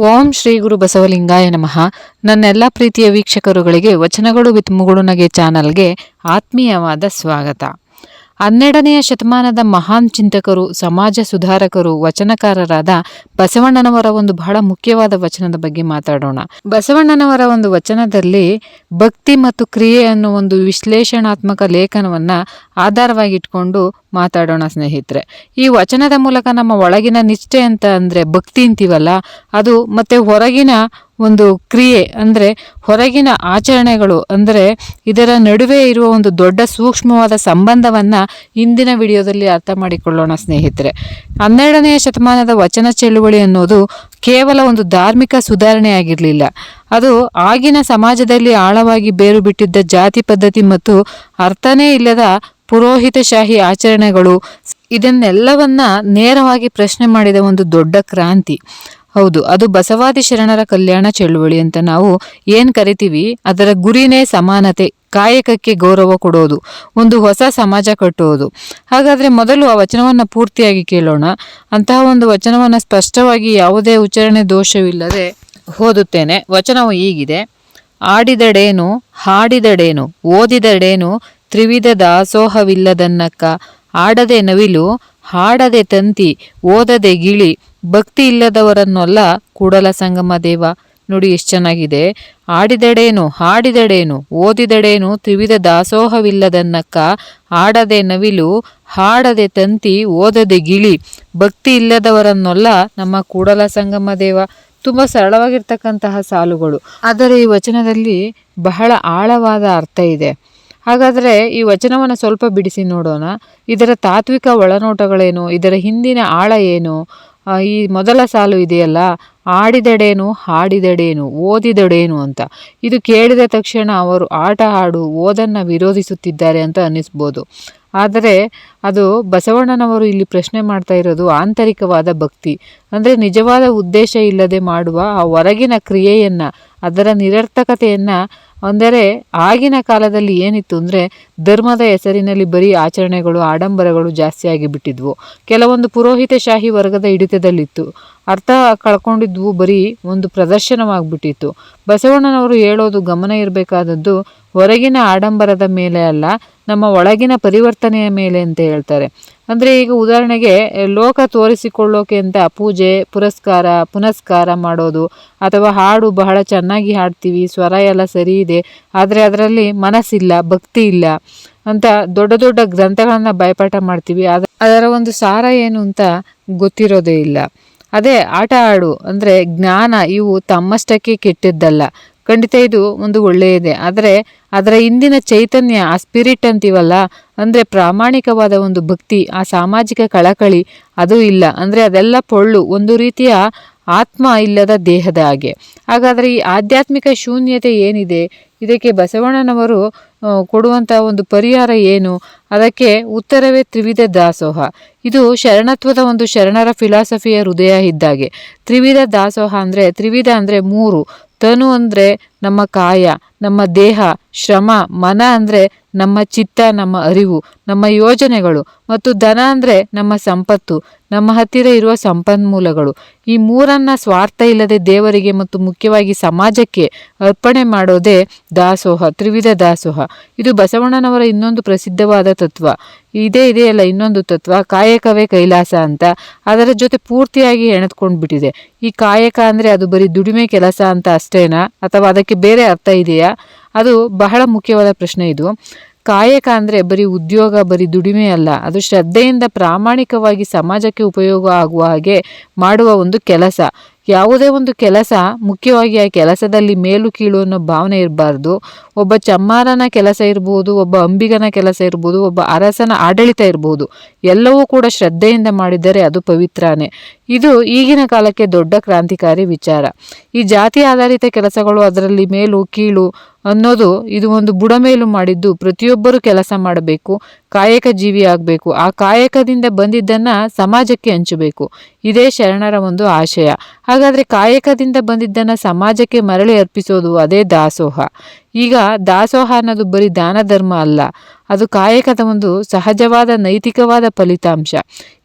ಓಂ ಶ್ರೀ ಗುರು ಬಸವಲಿಂಗಾಯ ನಮಃ. ನನ್ನೆಲ್ಲ ಪ್ರೀತಿಯ ವೀಕ್ಷಕರುಗಳಿಗೆ ವಚನಗಳು ವಿತ್ ಮುಗುಳುನಗೆ ಚಾನಲ್ಗೆ ಆತ್ಮೀಯವಾದ ಸ್ವಾಗತ. ಹನ್ನೆರಡನೆಯ ಶತಮಾನದ ಮಹಾನ್ ಚಿಂತಕರು, ಸಮಾಜ ಸುಧಾರಕರು, ವಚನಕಾರರಾದ ಬಸವಣ್ಣನವರ ಒಂದು ಬಹಳ ಮುಖ್ಯವಾದ ವಚನದ ಬಗ್ಗೆ ಮಾತಾಡೋಣ. ಬಸವಣ್ಣನವರ ಒಂದು ವಚನದಲ್ಲಿ ಭಕ್ತಿ ಮತ್ತು ಕ್ರಿಯೆ ಅನ್ನೋ ಒಂದು ವಿಶ್ಲೇಷಣಾತ್ಮಕ ಲೇಖನವನ್ನ ಆಧಾರವಾಗಿಟ್ಕೊಂಡು ಮಾತಾಡೋಣ ಸ್ನೇಹಿತರೆ. ಈ ವಚನದ ಮೂಲಕ ನಮ್ಮ ಒಳಗಿನ ನಿಷ್ಠೆ ಅಂತ ಅಂದ್ರೆ ಭಕ್ತಿ ಅಂತೀವಲ್ಲ, ಅದು ಮತ್ತೆ ಹೊರಗಿನ ಒಂದು ಕ್ರಿಯೆ, ಅಂದರೆ ಹೊರಗಿನ ಆಚರಣೆಗಳು, ಅಂದರೆ ಇದರ ನಡುವೆ ಇರುವ ಒಂದು ದೊಡ್ಡ ಸೂಕ್ಷ್ಮವಾದ ಸಂಬಂಧವನ್ನ ಇಂದಿನ ವಿಡಿಯೋದಲ್ಲಿ ಅರ್ಥ ಮಾಡಿಕೊಳ್ಳೋಣ ಸ್ನೇಹಿತರೆ. ಹನ್ನೆರಡನೆಯ ಶತಮಾನದ ವಚನ ಚಳುವಳಿ ಅನ್ನೋದು ಕೇವಲ ಒಂದು ಧಾರ್ಮಿಕ ಸುಧಾರಣೆ ಆಗಿರಲಿಲ್ಲ. ಅದು ಆಗಿನ ಸಮಾಜದಲ್ಲಿ ಆಳವಾಗಿ ಬೇರು ಬಿಟ್ಟಿದ್ದ ಜಾತಿ ಪದ್ಧತಿ ಮತ್ತು ಅರ್ಥನೇ ಇಲ್ಲದ ಪುರೋಹಿತಶಾಹಿ ಆಚರಣೆಗಳು, ಇದನ್ನೆಲ್ಲವನ್ನ ನೇರವಾಗಿ ಪ್ರಶ್ನೆ ಮಾಡಿದ ಒಂದು ದೊಡ್ಡ ಕ್ರಾಂತಿ. ಹೌದು, ಅದು ಬಸವಾದಿ ಶರಣರ ಕಲ್ಯಾಣ ಚಳುವಳಿ ಅಂತ ನಾವು ಏನ್ ಕರಿತೀವಿ? ಅದರ ಗುರಿನೇ ಸಮಾನತೆ, ಕಾಯಕಕ್ಕೆ ಗೌರವ ಕೊಡೋದು, ಒಂದು ಹೊಸ ಸಮಾಜ ಕಟ್ಟುವುದು ಹಾಗಾದ್ರೆ ಮೊದಲು ಆ ವಚನವನ್ನ ಪೂರ್ತಿಯಾಗಿ ಕೇಳೋಣ. ಅಂತಹ ಒಂದು ವಚನವನ್ನ ಸ್ಪಷ್ಟವಾಗಿ ಯಾವುದೇ ಉಚ್ಚಾರಣೆ ದೋಷವಿಲ್ಲದೆ ಓದುತ್ತೇನೆ. ವಚನವು ಹೀಗಿದೆ, ಆಡಿದಡೇನು, ಹಾಡಿದಡೇನು, ಓದಿದಡೇನು, ತ್ರಿವಿಧ ದಾಸೋಹವಿಲ್ಲದನ್ನಕ್ಕ, ಆಡದೆ ನವಿಲು, ಹಾಡದೆ ತಂತಿ, ಓದದೆ ಗಿಳಿ ಭಕ್ತಿ ಇಲ್ಲದವರನ್ನೊಲ್ಲ ಕೂಡಲ ಸಂಗಮ ದೇವ. ನೋಡಿ ಎಷ್ಟು ಚೆನ್ನಾಗಿದೆ. ಆಡಿದಡೇನು, ಹಾಡಿದಡೇನು, ಓದಿದಡೇನು ತ್ರಿವಿಧ ದಾಸೋಹವಿಲ್ಲದನ್ನಕ್ಕ ಆಡದೆ ನವಿಲು, ಹಾಡದೆ ತಂತಿ, ಓದದೆ ಗಿಳಿ. ಭಕ್ತಿ ಇಲ್ಲದವರನ್ನೊಲ್ಲ ನಮ್ಮ ಕೂಡಲ ಸಂಗಮ ದೇವ. ತುಂಬ ಸರಳವಾಗಿರ್ತಕ್ಕಂತಹ ಸಾಲುಗಳು. ಆದರೆ ಈ ವಚನದಲ್ಲಿ ಬಹಳ ಆಳವಾದ ಅರ್ಥ ಇದೆ. ಹಾಗಾದರೆ ಈ ವಚನವನ್ನು ಸ್ವಲ್ಪ ಬಿಡಿಸಿ ನೋಡೋಣ. ಇದರ ತಾತ್ವಿಕ ಒಳನೋಟಗಳೇನು? ಇದರ ಹಿಂದಿನ ಆಳ ಏನು? ಈ ಮೊದಲ ಸಾಲು ಇದೆಯಲ್ಲ, ಆಡಿದಡೇನು, ಹಾಡಿದಡೇನು, ಓದಿದಡೇನು ಅಂತ. ಇದು ಕೇಳಿದ ತಕ್ಷಣ ಅವರು ಆಟ ಆಡು, ಓದನ್ನು ವಿರೋಧಿಸುತ್ತಿದ್ದಾರೆ ಅಂತ ಅನ್ನಿಸ್ಬೋದು. ಆದರೆ ಅದು ಬಸವಣ್ಣನವರು ಇಲ್ಲಿ ಪ್ರಶ್ನೆ ಮಾಡ್ತಾ ಇರೋದು ಆಂತರಿಕವಾದ ಭಕ್ತಿ. ಅಂದರೆ ನಿಜವಾದ ಉದ್ದೇಶ ಇಲ್ಲದೆ ಮಾಡುವ ಆ ಹೊರಗಿನ ಕ್ರಿಯೆಯನ್ನು, ಅದರ ನಿರರ್ಥಕತೆಯನ್ನು, ಅಂದರೆ ಆಗಿನ ಕಾಲದಲ್ಲಿ ಏನಿತ್ತು ಅಂದರೆ ಧರ್ಮದ ಹೆಸರಿನಲ್ಲಿ ಬರೀ ಆಚರಣೆಗಳು, ಆಡಂಬರಗಳು ಜಾಸ್ತಿಯಾಗಿ ಬಿಟ್ಟಿದ್ವು. ಕೆಲವೊಂದು ಪುರೋಹಿತಶಾಹಿ ವರ್ಗದ ಹಿಡಿತದಲ್ಲಿತ್ತು. ಅರ್ಥ ಕಳ್ಕೊಂಡಿದ್ವು ಬರೀ ಒಂದು ಪ್ರದರ್ಶನವಾಗಿಬಿಟ್ಟಿತ್ತು. ಬಸವಣ್ಣನವರು ಹೇಳೋದು ಗಮನ ಇರಬೇಕಾದದ್ದು, ಹೊರಗಿನ ಆಡಂಬರದ ಮೇಲೆ ಅಲ್ಲ, ನಮ್ಮ ಒಳಗಿನ ಪರಿವರ್ತನೆಯ ಮೇಲೆ ಅಂತ ಹೇಳ್ತಾರೆ. ಅಂದರೆ ಈಗ ಉದಾಹರಣೆಗೆ, ಲೋಕ ತೋರಿಸಿಕೊಳ್ಳೋಕೆ ಅಂತ ಪೂಜೆ, ಪುರಸ್ಕಾರ, ಪುನಸ್ಕಾರ ಮಾಡೋದು, ಅಥವಾ ಹಾಡು ಬಹಳ ಚೆನ್ನಾಗಿ ಹಾಡ್ತೀವಿ, ಸ್ವರ ಎಲ್ಲ ಸರಿ ಇದೆ, ಆದರೆ ಅದರಲ್ಲಿ ಮನಸ್ಸಿಲ್ಲ, ಭಕ್ತಿ ಇಲ್ಲ. ಅಂತ ದೊಡ್ಡ ದೊಡ್ಡ ಗ್ರಂಥಗಳನ್ನು ಬಾಯ್ಪಾಠ ಮಾಡ್ತೀವಿ. ಅದ ಅದರ ಒಂದು ಸಾರ ಏನು ಅಂತ ಗೊತ್ತಿರೋದೇ ಇಲ್ಲ. ಅದೇ ಆಟ ಆಡು ಅಂದರೆ ಜ್ಞಾನ ಇವು ತಮ್ಮಷ್ಟಕ್ಕೆ ಕೆಟ್ಟದ್ದಲ್ಲ. ಖಂಡಿತ ಇದು ಒಂದು ಒಳ್ಳೆಯದೇ. ಆದರೆ ಅದರ ಹಿಂದಿನ ಚೈತನ್ಯ, ಆ ಸ್ಪಿರಿಟ್ ಅಂತೀವಲ್ಲ, ಅಂದರೆ ಪ್ರಾಮಾಣಿಕವಾದ ಒಂದು ಭಕ್ತಿ, ಆ ಸಾಮಾಜಿಕ ಕಳಕಳಿ ಅದು ಇಲ್ಲ. ಅಂದರೆ ಅದೆಲ್ಲ ಪೊಳ್ಳು. ಒಂದು ರೀತಿಯ ಆತ್ಮ ಇಲ್ಲದ ದೇಹದ ಹಾಗೆ. ಹಾಗಾದರೆ ಈ ಆಧ್ಯಾತ್ಮಿಕ ಶೂನ್ಯತೆ ಏನಿದೆ? ಇದಕ್ಕೆ ಬಸವಣ್ಣನವರು ಕೊಡುವಂಥ ಒಂದು ಪರಿಹಾರ ಏನು? ಅದಕ್ಕೆ ಉತ್ತರವೇ ತ್ರಿವಿಧ ದಾಸೋಹ. ಇದು ಶರಣತ್ವದ ಒಂದು ಶರಣರ ಫಿಲಾಸಫಿಯ ಹೃದಯ ಇದ್ದಾಗೆ. ತ್ರಿವಿಧ ದಾಸೋಹ ಅಂದರೆ, ತ್ರಿವಿಧ ಅಂದರೆ ಮೂರು. ತನು ಅಂದರೆ ನಮ್ಮ ಕಾಯ, ನಮ್ಮ ದೇಹ, ಶ್ರಮ, ಮನ ಅಂದರೆ ನಮ್ಮ ಚಿತ್ತ, ನಮ್ಮ ಅರಿವು. ನಮ್ಮ ಯೋಜನೆಗಳು ಮತ್ತು ಧನ ಅಂದರೆ ನಮ್ಮ ಸಂಪತ್ತು, ನಮ್ಮ ಹತ್ತಿರ ಇರುವ ಸಂಪನ್ಮೂಲಗಳು. ಈ ಮೂರನ್ನ ಸ್ವಾರ್ಥ ಇಲ್ಲದೆ ದೇವರಿಗೆ ಮತ್ತು ಮುಖ್ಯವಾಗಿ ಸಮಾಜಕ್ಕೆ ಅರ್ಪಣೆ ಮಾಡೋದೇ ದಾಸೋಹ, ತ್ರಿವಿಧ ದಾಸೋಹ. ಇದು ಬಸವಣ್ಣನವರ ಇನ್ನೊಂದು ಪ್ರಸಿದ್ಧವಾದ ತತ್ವ. ಇದೇ ಇದೆಯಲ್ಲ ಇನ್ನೊಂದು ತತ್ವ, ಕಾಯಕವೇ ಕೈಲಾಸ ಅಂತ. ಅದರ ಜೊತೆ ಪೂರ್ತಿಯಾಗಿ ಹೆಣೆದ್ಕೊಂಡು ಬಿಟ್ಟಿದೆ ಈ ಕಾಯಕ ಅಂದರೆ ಅದು ಬರೀ ದುಡಿಮೆ ಕೆಲಸ ಅಂತ ಅಷ್ಟೇನಾ? ಅಥವಾ ಅದಕ್ಕೆ ಬೇರೆ ಅರ್ಥ ಇದೆಯಾ? ಅದು ಬಹಳ ಮುಖ್ಯವಾದ ಪ್ರಶ್ನೆ ಇದು. ಕಾಯಕ ಅಂದರೆ ಬರೀ ಉದ್ಯೋಗ, ಬರೀ ದುಡಿಮೆ ಅಲ್ಲ. ಅದು ಶ್ರದ್ಧೆಯಿಂದ ಪ್ರಾಮಾಣಿಕವಾಗಿ ಸಮಾಜಕ್ಕೆ ಉಪಯೋಗ ಆಗುವ ಹಾಗೆ ಮಾಡುವ ಒಂದು ಕೆಲಸ. ಯಾವುದೇ ಒಂದು ಕೆಲಸ, ಮುಖ್ಯವಾಗಿ ಆ ಕೆಲಸದಲ್ಲಿ ಮೇಲು ಕೀಳು ಅನ್ನೋ ಭಾವನೆ ಇರಬಾರ್ದು. ಒಬ್ಬ ಚಮ್ಮಾರನ ಕೆಲಸ ಇರ್ಬೋದು, ಒಬ್ಬ ಅಂಬಿಗನ ಕೆಲಸ ಇರ್ಬೋದು, ಒಬ್ಬ ಅರಸನ ಆಡಳಿತ ಇರ್ಬೋದು. ಎಲ್ಲವೂ ಕೂಡ ಶ್ರದ್ಧೆಯಿಂದ ಮಾಡಿದರೆ ಅದು ಪವಿತ್ರನೇ. ಇದು ಈಗಿನ ಕಾಲಕ್ಕೆ ದೊಡ್ಡ ಕ್ರಾಂತಿಕಾರಿ ವಿಚಾರ. ಈ ಜಾತಿ ಆಧಾರಿತ ಕೆಲಸಗಳು ಅದರಲ್ಲಿ ಮೇಲು, ಕೀಳು ಅನ್ನೋದು ಇದು ಒಂದು ಬುಡಮೇಲು ಮಾಡಿದ್ದು. ಪ್ರತಿಯೊಬ್ಬರು ಕೆಲಸ ಮಾಡಬೇಕು, ಕಾಯಕ ಜೀವಿ ಆಗಬೇಕು. ಆ ಕಾಯಕದಿಂದ ಬಂದಿದ್ದನ್ನ ಸಮಾಜಕ್ಕೆ ಹಂಚಬೇಕು. ಇದೇ ಶರಣರ ಒಂದು ಆಶಯ. ಹಾಗಾದ್ರೆ ಕಾಯಕದಿಂದ ಬಂದಿದ್ದನ್ನ ಸಮಾಜಕ್ಕೆ ಮರಳಿ ಅರ್ಪಿಸೋದು ಅದೇ ದಾಸೋಹ. ಈಗ ದಾಸೋಹ ಅನ್ನೋದು ಬರೀ ದಾನ ಧರ್ಮ ಅಲ್ಲ. ಅದು ಕಾಯಕದ ಒಂದು ಸಹಜವಾದ ನೈತಿಕವಾದ ಫಲಿತಾಂಶ.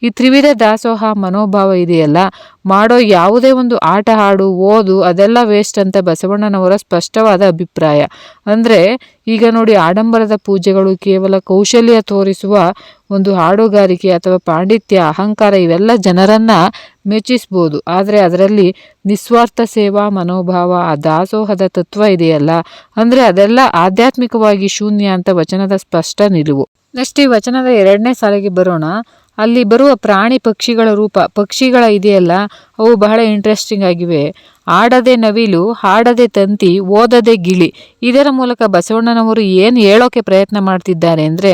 ಈ ತ್ರಿವಿಧ ದಾಸೋಹ ಮನೋಭಾವ ಇದೆಯಲ್ಲ? ಮಾಡೋ ಯಾವುದೇ ಒಂದು ಆಟ, ಹಾಡು, ಓದು, ಅದೆಲ್ಲ ವೇಸ್ಟ್ ಅಂತ ಬಸವಣ್ಣನವರ ಸ್ಪಷ್ಟವಾದ ಅಭಿಪ್ರಾಯ. ಅಂದರೆ ಈಗ ನೋಡಿ ಆಡಂಬರದ ಪೂಜೆಗಳು ಕೇವಲ ಕೌಶಲ್ಯ ತೋರಿಸುವ ಒಂದು ಹಾಡುಗಾರಿಕೆ ಅಥವಾ ಪಾಂಡಿತ್ಯ, ಅಹಂಕಾರ ಇವೆಲ್ಲ ಜನರನ್ನ ಮೆಚ್ಚಿಸ್ಬೋದು. ಆದರೆ ಅದರಲ್ಲಿ ನಿಸ್ವಾರ್ಥ ಸೇವಾ, ಮನೋಭಾವ, ಆ ದಾಸೋಹದ ತತ್ವ ಇದೆಯಲ್ಲ? ಅಂದರೆ ಅದೆಲ್ಲ ಆಧ್ಯಾತ್ಮಿಕವಾಗಿ ಶೂನ್ಯ ಅಂತ ವಚನದ ಸ್ಪಷ್ಟ ನಿಲುವು. ನೆಕ್ಸ್ಟ್ ಈ ವಚನದ ಎರಡನೇ ಸಾಲಿಗೆ ಬರೋಣ. ಅಲ್ಲಿ ಬರುವ ಪ್ರಾಣಿ ಪಕ್ಷಿಗಳ ರೂಪ, ಪಕ್ಷಿಗಳ ಇದೆಯಲ್ಲ, ಅವು ಬಹಳ ಇಂಟ್ರೆಸ್ಟಿಂಗ್ ಆಗಿವೆ. ಆಡದೆ ನವಿಲು, ಹಾಡದೆ ತಂತಿ, ಓದದೆ ಗಿಳಿ. ಇದರ ಮೂಲಕ ಬಸವಣ್ಣನವರು ಏನು ಹೇಳೋಕೆ ಪ್ರಯತ್ನ ಮಾಡ್ತಿದ್ದಾರೆ ಅಂದರೆ,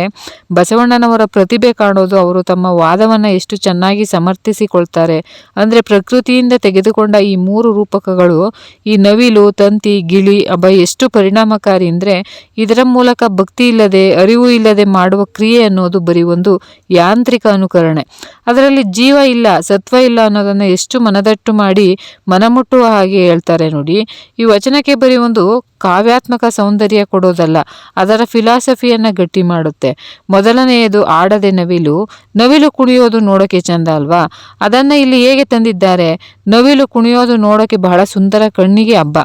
ಬಸವಣ್ಣನವರ ಪ್ರತಿಭೆ ಕಾಣೋದು ಅವರು ತಮ್ಮ ವಾದವನ್ನು ಎಷ್ಟು ಚೆನ್ನಾಗಿ ಸಮರ್ಥಿಸಿಕೊಳ್ತಾರೆ. ಅಂದರೆ ಪ್ರಕೃತಿಯಿಂದ ತೆಗೆದುಕೊಂಡ ಈ ಮೂರು ರೂಪಕಗಳು, ಈ ನವಿಲು, ತಂತಿ, ಗಿಳಿ ಅಬ್ಬ ಎಷ್ಟು ಪರಿಣಾಮಕಾರಿ ಅಂದರೆ, ಇದರ ಮೂಲಕ ಭಕ್ತಿ ಇಲ್ಲದೆ, ಅರಿವು ಇಲ್ಲದೆ ಮಾಡುವ ಕ್ರಿಯೆ ಅನ್ನೋದು ಬರೀ ಒಂದು ಯಾಂತ್ರಿಕ ಅನುಕರಣೆ. ಅದರಲ್ಲಿ ಜೀವ ಇಲ್ಲ, ಸತ್ವ ಇಲ್ಲ ಅನ್ನೋದನ್ನು ಎಷ್ಟು ಮನದಟ್ಟು ಮಾಡಿ, ಮನಮುಟ್ಟುವ ಹಾಗೆ ಹೇಳ್ತಾರೆ ನೋಡಿ. ಈ ವಚನಕ್ಕೆ ಬರೀ ಒಂದು ಕಾವ್ಯಾತ್ಮಕ ಸೌಂದರ್ಯ ಕೊಡೋದಲ್ಲ, ಅದರ ಫಿಲಾಸಫಿಯನ್ನು ಗಟ್ಟಿ ಮಾಡುತ್ತೆ. ಮೊದಲನೆಯದು ಆಡದೆ ನವಿಲು. ನವಿಲು ಕುಣಿಯೋದು ನೋಡೋಕೆ ಚಂದ ಅಲ್ವಾ? ಅದನ್ನು ಇಲ್ಲಿ ಹೇಗೆ ತಂದಿದ್ದಾರೆ? ನವಿಲು ಕುಣಿಯೋದು ನೋಡೋಕೆ ಬಹಳ ಸುಂದರ ಕಣ್ಣಿಗೆ ಹಬ್ಬ.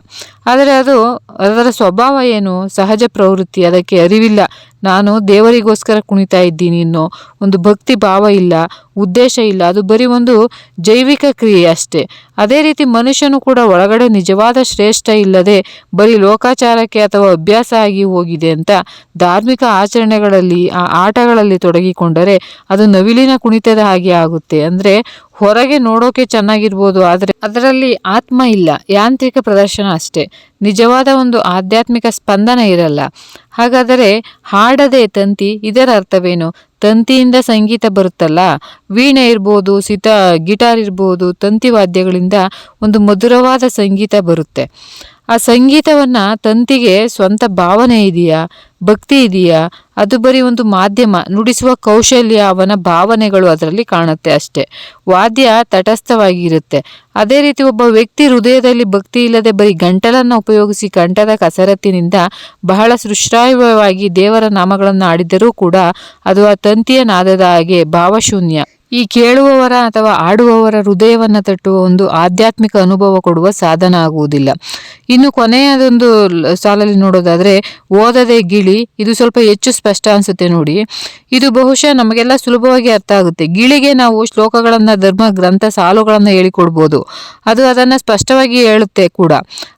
ಆದರೆ ಅದು, ಅದರ ಸ್ವಭಾವ ಏನು? ಸಹಜ ಪ್ರವೃತ್ತಿ, ಅದಕ್ಕೆ ಅರಿವಿಲ್ಲ. ನಾನು ದೇವರಿಗೋಸ್ಕರ ಕುಣಿತಾ ಇದ್ದೀನಿ ಅನ್ನೋ ಒಂದು ಭಕ್ತಿ ಭಾವ ಇಲ್ಲ, ಉದ್ದೇಶ ಇಲ್ಲ. ಅದು ಬರೀ ಒಂದು ಜೈವಿಕ ಕ್ರಿಯೆ ಅಷ್ಟೇ. ಅದೇ ರೀತಿ ಮನುಷ್ಯನು ಕೂಡ ಒಳಗಡೆ ನಿಜವಾದ ಶ್ರೇಷ್ಠ ಇಲ್ಲದೆ ಬರೀ ಲೋಕಾಚಾರಕ್ಕೆ ಅಥವಾ ಅಭ್ಯಾಸ ಆಗಿ ಹೋಗಿದೆ ಅಂತ ಧಾರ್ಮಿಕ ಆಚರಣೆಗಳಲ್ಲಿ, ಆ ಆಟಗಳಲ್ಲಿ ತೊಡಗಿಕೊಂಡರೆ ಅದು ನವಿಲಿನ ಕುಣಿತದ ಹಾಗೆ ಆಗುತ್ತೆ. ಅಂದರೆ ಹೊರಗೆ ನೋಡೋಕೆ ಚೆನ್ನಾಗಿರ್ಬೋದು, ಆದರೆ ಅದರಲ್ಲಿ ಆತ್ಮ ಇಲ್ಲ, ಯಾಂತ್ರಿಕ ಪ್ರದರ್ಶನ ಅಷ್ಟೇ. ನಿಜವಾದ ಒಂದು ಆಧ್ಯಾತ್ಮಿಕ ಸ್ಪಂದನ ಇರಲ್ಲ. ಹಾಗಾದರೆ ಹಾಡದೆ ತಂತಿ, ಇದರ ಅರ್ಥವೇನು? ತಂತಿಯಿಂದ ಸಂಗೀತ ಬರುತ್ತಲ್ಲ? ವೀಣೆ ಇರ್ಬೋದು, ಸಿತ, ಗಿಟಾರ್ ಇರ್ಬೋದು, ತಂತಿ ವಾದ್ಯಗಳಿಂದ ಒಂದು ಮಧುರವಾದ ಸಂಗೀತ ಬರುತ್ತೆ. ಆ ಸಂಗೀತವನ್ನ ತಂತಿಗೆ ಸ್ವಂತ ಭಾವನೆ ಇದೆಯಾ? ಭಕ್ತಿ ಇದೆಯಾ? ಅದು ಬರೀ ಒಂದು ಮಾಧ್ಯಮ, ನುಡಿಸುವ ಕೌಶಲ್ಯ, ಅವನ ಭಾವನೆಗಳು ಅದರಲ್ಲಿ ಕಾಣುತ್ತೆ ಅಷ್ಟೇ. ವಾದ್ಯ ತಟಸ್ಥವಾಗಿರುತ್ತೆ. ಅದೇ ರೀತಿ ಒಬ್ಬ ವ್ಯಕ್ತಿ ಹೃದಯದಲ್ಲಿ ಭಕ್ತಿ ಇಲ್ಲದೆ ಬರೀ ಗಂಟಲನ್ನು ಉಪಯೋಗಿಸಿ ಕಂಠದ ಕಸರತ್ತಿನಿಂದ ಬಹಳ ಸೃಷ್ಟಾಯವಾಗಿ ದೇವರ ನಾಮಗಳನ್ನು ಆಡಿದರೂ ಕೂಡ ಅದು ಆ ತಂತಿಯ ನಾದದ ಹಾಗೆ ಭಾವಶೂನ್ಯ. ಈ ಕೇಳುವವರ ಅಥವಾ ಆಡುವವರ ಹೃದಯವನ್ನು ತಟ್ಟುವ ಒಂದು ಆಧ್ಯಾತ್ಮಿಕ ಅನುಭವ ಕೊಡುವ ಸಾಧನ ಆಗುವುದಿಲ್ಲ. ಇನ್ನು ಕೊನೆಯದೊಂದು ಸಾಲಲ್ಲಿ ನೋಡೋದಾದರೆ, ಓದದೆ ಗಿಳಿ, ಇದು ಸ್ವಲ್ಪ ಹೆಚ್ಚು ಸ್ಪಷ್ಟ ಅನಿಸುತ್ತೆ ನೋಡಿ. ಇದು ಬಹುಶಃ ನಮಗೆಲ್ಲ ಸುಲಭವಾಗಿ ಅರ್ಥ ಆಗುತ್ತೆ. ಗಿಳಿಗೆ ನಾವು ಶ್ಲೋಕಗಳನ್ನು, ಧರ್ಮ, ಗ್ರಂಥ, ಸಾಲುಗಳನ್ನು ಹೇಳಿಕೊಡ್ಬೋದು. ಅದು ಅದನ್ನು ಸ್ಪಷ್ಟವಾಗಿ ಹೇಳುತ್ತೆ ಕೂಡ.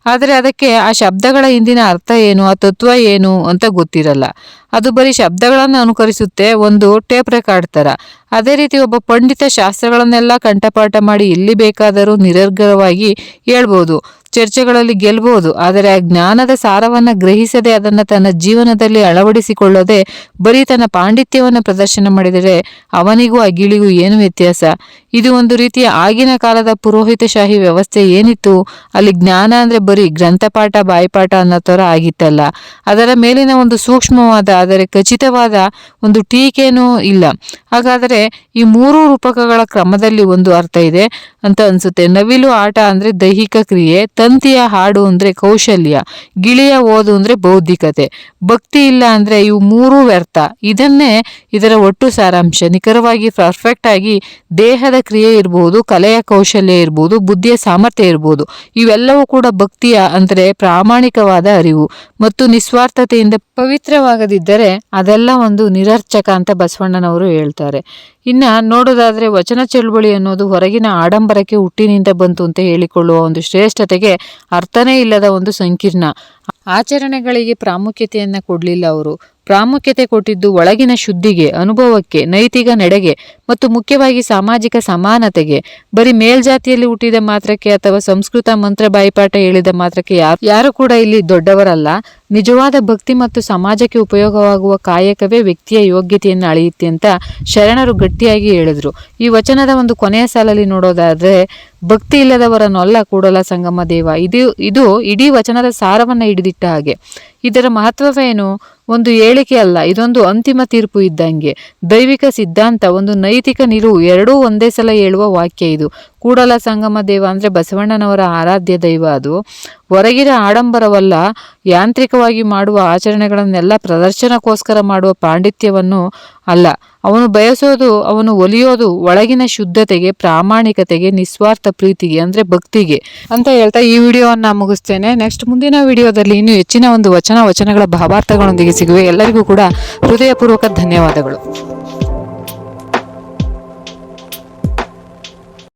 ಆದರೆ ಅದಕ್ಕೆ ಆ ಶಬ್ದಗಳ ಹಿಂದಿನ ಅರ್ಥ ಏನು, ಆ ತತ್ವ ಏನು ಅಂತ ಗೊತ್ತಿರಲ್ಲ. ಅದು ಬರೀ ಶಬ್ದಗಳನ್ನು ಅನುಕರಿಸುತ್ತೆ, ಒಂದು ಟೇಪ್ ರೆಕಾರ್ಡ್ ತರ. ಅದೇ ರೀತಿ ಒಬ್ಬ ಪಂಡಿತ ಶಾಸ್ತ್ರಗಳನ್ನೆಲ್ಲ ಕಂಠಪಾಠ ಮಾಡಿ ಎಲ್ಲಿ ಬೇಕಾದರೂ ನಿರರ್ಗರವಾಗಿ ಹೇಳ್ಬೋದು, ಚರ್ಚೆಗಳಲ್ಲಿ ಗೆಲ್ಬಹುದು ಆದರೆ ಆ ಜ್ಞಾನದ ಸಾರವನ್ನು ಗ್ರಹಿಸದೆ ಅದನ್ನು ತನ್ನ ಜೀವನದಲ್ಲಿ ಅಳವಡಿಸಿಕೊಳ್ಳದೆ ಬರೀ ತನ್ನ ಪಾಂಡಿತ್ಯವನ್ನು ಪ್ರದರ್ಶನ ಮಾಡಿದರೆ ಅವನಿಗೂ ಆ ಗಿಳಿಗೂ ಏನು ವ್ಯತ್ಯಾಸ? ಇದು ಒಂದು ರೀತಿಯ ಆಗಿನ ಕಾಲದ ಪುರೋಹಿತಶಾಹಿ ವ್ಯವಸ್ಥೆ ಏನಿತ್ತು? ಅಲ್ಲಿ ಜ್ಞಾನ ಅಂದರೆ ಬರೀ ಗ್ರಂಥಪಾಠ, ಬಾಯಿಪಾಠ ಅನ್ನೋ ಥರ ಆಗಿತ್ತಲ್ಲ. ಅದರ ಮೇಲಿನ ಒಂದು ಸೂಕ್ಷ್ಮವಾದ, ಆದರೆ ಖಚಿತವಾದ ಒಂದು ಟೀಕೆನೂ ಇಲ್ಲ. ಹಾಗಾದರೆ ಈ ಮೂರು ರೂಪಕಗಳ ಕ್ರಮದಲ್ಲಿ ಒಂದು ಅರ್ಥ ಇದೆ ಅಂತ ಅನಿಸುತ್ತೆ. ನವಿಲು ಆಟ ಅಂದರೆ ದೈಹಿಕ ಕ್ರಿಯೆ, ತಂತಿಯ ಹಾಡು ಅಂದರೆ ಕೌಶಲ್ಯ, ಗಿಳಿಯ ಓದು ಅಂದರೆ ಬೌದ್ಧಿಕತೆ, ಭಕ್ತಿ ಇಲ್ಲ ಅಂದರೆ ಇವು ಮೂರೂ ವ್ಯರ್ಥ. ಇದನ್ನೇ ಇದರ ಒಟ್ಟು ಸಾರಾಂಶ. ನಿಖರವಾಗಿ ಪರ್ಫೆಕ್ಟ್ ಆಗಿ ದೇಹದ ಕ್ರಿಯೆ ಇರಬಹುದು ಕಲೆಯ ಕೌಶಲ್ಯ ಇರಬಹುದು ಬುದ್ಧಿಯ ಸಾಮರ್ಥ್ಯ ಇರಬಹುದು ಇವೆಲ್ಲವೂ ಕೂಡ ಭಕ್ತಿಯ ಅಂದರೆ ಪ್ರಾಮಾಣಿಕವಾದ ಅರಿವು. ಮತ್ತು ನಿಸ್ವಾರ್ಥತೆಯಿಂದ ಪವಿತ್ರವಾಗದಿದ್ದರೆ ಅದೆಲ್ಲ ಒಂದು ನಿರರ್ಚಕ ಅಂತ ಬಸವಣ್ಣನವರು ಹೇಳ್ತಾರೆ. ಇನ್ನ ನೋಡೋದಾದ್ರೆ ವಚನ ಚಳುವಳಿ ಅನ್ನೋದು ಹೊರಗಿನ ಆಡಂಬರಕ್ಕೆ ಹುಟ್ಟಿನಿಂದ ಬಂತು ಅಂತ ಹೇಳಿಕೊಳ್ಳುವ ಒಂದು ಶ್ರೇಷ್ಠತೆಗೆ ಅರ್ಥನೇ ಇಲ್ಲದ ಒಂದು ಸಂಕೀರ್ಣ. ಆಚರಣೆಗಳಿಗೆ ಪ್ರಾಮುಖ್ಯತೆಯನ್ನ ಕೊಡಲಿಲ್ಲ ಅವರು. ಪ್ರಾಮುಖ್ಯತೆ ಕೊಟ್ಟಿದ್ದು ಒಳಗಿನ ಶುದ್ಧಿಗೆ, ಅನುಭವಕ್ಕೆ, ನೈತಿಕ ನಡೆಗೆ ಮತ್ತು ಮುಖ್ಯವಾಗಿ ಸಾಮಾಜಿಕ ಸಮಾನತೆಗೆ. ಬರೀ ಮೇಲ್ಜಾತಿಯಲ್ಲಿ ಹುಟ್ಟಿದ ಮಾತ್ರಕ್ಕೆ ಅಥವಾ ಸಂಸ್ಕೃತ ಮಂತ್ರ ಬಾಯಿಪಾಠ ಹೇಳಿದ ಮಾತ್ರಕ್ಕೆ ಯಾರು ಕೂಡ ಇಲ್ಲಿ ದೊಡ್ಡವರಲ್ಲ. ನಿಜವಾದ ಭಕ್ತಿ ಮತ್ತು ಸಮಾಜಕ್ಕೆ ಉಪಯೋಗವಾಗುವ ಕಾಯಕವೇ ವ್ಯಕ್ತಿಯ ಯೋಗ್ಯತೆಯನ್ನು ಅಳೆಯುತ್ತೆ ಅಂತ ಶರಣರು ಗಟ್ಟಿಯಾಗಿ ಹೇಳಿದ್ರು. ಈ ವಚನದ ಒಂದು ಕೊನೆಯ ಸಾಲಲ್ಲಿ ನೋಡೋದಾದ್ರೆ, ಭಕ್ತಿ ಇಲ್ಲದವರನ್ನೊಲ್ಲ ಕೂಡಲ ಸಂಗಮ ದೇವ. ಇದು ಇದು ಇಡೀ ವಚನದ ಸಾರವನ್ನ ಹಿಡಿದಿಟ್ಟ ಹಾಗೆ. ಇದರ ಮಹತ್ವವೇನು? ಒಂದು ಹೇಳಿಕೆ ಅಲ್ಲ, ಇದೊಂದು ಅಂತಿಮ ತೀರ್ಪು ಇದ್ದಂಗೆ. ದೈವಿಕ ಸಿದ್ಧಾಂತ, ಒಂದು ನೈತಿಕ ನಿಲುವು, ಎರಡೂ ಒಂದೇ ಸಲ ಹೇಳುವ ವಾಕ್ಯ ಇದು. ಕೂಡಲ ಸಂಗಮ ದೇವ ಅಂದರೆ ಬಸವಣ್ಣನವರ ಆರಾಧ್ಯ ದೈವ ಅದು. ಹೊರಗಿನ ಆಡಂಬರವಲ್ಲ, ಯಾಂತ್ರಿಕವಾಗಿ ಮಾಡುವ ಆಚರಣೆಗಳನ್ನೆಲ್ಲ ಪ್ರದರ್ಶನಕ್ಕೋಸ್ಕರ ಮಾಡುವ ಪಾಂಡಿತ್ಯವನ್ನು ಅಲ್ಲ. ಅವನು ಬಯಸೋದು, ಅವನು ಒಲಿಯೋದು ಒಳಗಿನ ಶುದ್ಧತೆಗೆ, ಪ್ರಾಮಾಣಿಕತೆಗೆ, ನಿಸ್ವಾರ್ಥ ಪ್ರೀತಿಗೆ ಅಂದರೆ ಭಕ್ತಿಗೆ ಅಂತ ಹೇಳ್ತಾ ಈ ವಿಡಿಯೋವನ್ನು ಮುಗಿಸ್ತೇನೆ. ನೆಕ್ಸ್ಟ್ ಮುಂದಿನ ವಿಡಿಯೋದಲ್ಲಿ ಇನ್ನೂ ಹೆಚ್ಚಿನ ಒಂದು ವಚನ, ವಚನಗಳ ಭಾವಾರ್ಥಗಳೊಂದಿಗೆ ಸಿಗುವೆ. ಎಲ್ಲರಿಗೂ ಕೂಡ ಹೃದಯಪೂರ್ವಕ ಧನ್ಯವಾದಗಳು.